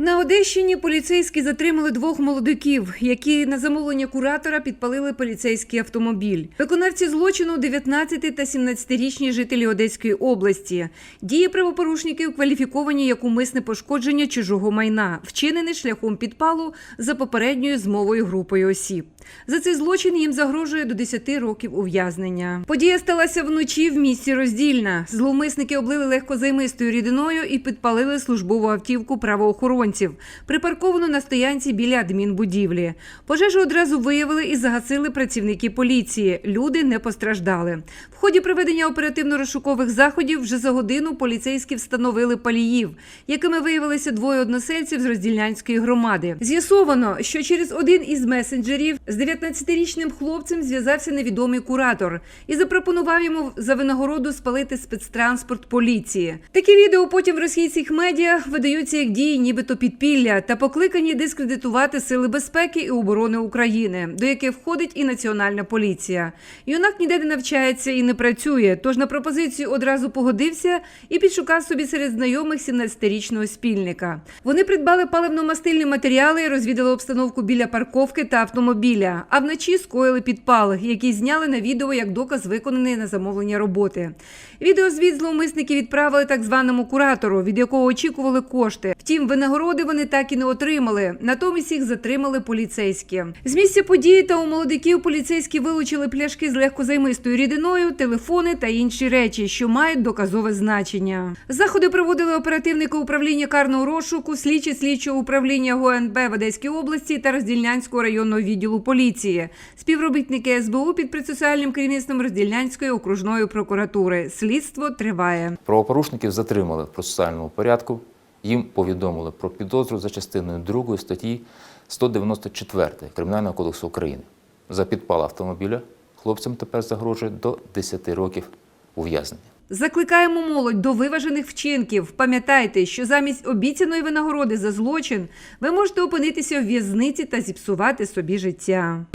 На Одещині поліцейські затримали двох молодиків, які на замовлення куратора підпалили поліцейський автомобіль. Виконавці злочину 19 та 17-річні жителі Одеської області. Дії правопорушників кваліфіковані як умисне пошкодження чужого майна, вчинене шляхом підпалу за попередньою змовою групою осіб. За цей злочин їм загрожує до 10 років ув'язнення. Подія сталася вночі в місті Роздільна. Зловмисники облили легкозаймистою рідиною і підпалили службову автівку правоохоронців, припарковану на стоянці біля адмінбудівлі. Пожежу одразу виявили і загасили працівники поліції. Люди не постраждали. В ході проведення оперативно-розшукових заходів вже за годину поліцейські встановили паліїв, якими виявилися двоє односельців з роздільнянської громади. З'ясовано, що через один із месенджерів з 19-річним хлопцем зв'язався невідомий куратор і запропонував йому за винагороду спалити спецтранспорт поліції. Такі відео потім в російських медіа видаються як дії, нібито підпілля, та покликані дискредитувати сили безпеки і оборони України, до яких входить і національна поліція. Юнак ніде не навчається і не працює, тож на пропозицію одразу погодився і підшукав собі серед знайомих 17-річного спільника. Вони придбали паливно-мастильні матеріали, розвідали обстановку біля парковки та автомобіля, а вночі скоїли підпал, який зняли на відео як доказ виконаної на замовлення роботи. Відеозвіт зловмисники відправили так званому куратору, від якого очікували кошти. Втім, винагороди вони так і не отримали. Натомість їх затримали поліцейські. З місця події та у молодиків поліцейські вилучили пляшки з легкозаймистою рідиною, телефони та інші речі, що мають доказове значення. Заходи проводили оперативники управління карного розшуку, слідчі слідчого управління ГУНБ в Одеській області та Роздільнянського районного відділу поліції, співробітники СБУ під процесуальним керівництвом Роздільнянської окружної прокуратури. Слідство триває. Правопорушників затримали в процесуальному порядку. Їм повідомили про підозру за частиною 2 статті 194 Кримінального кодексу України. За підпал автомобіля хлопцям тепер загрожує до 10 років ув'язнення. Закликаємо молодь до виважених вчинків. Пам'ятайте, що замість обіцяної винагороди за злочин ви можете опинитися в в'язниці та зіпсувати собі життя.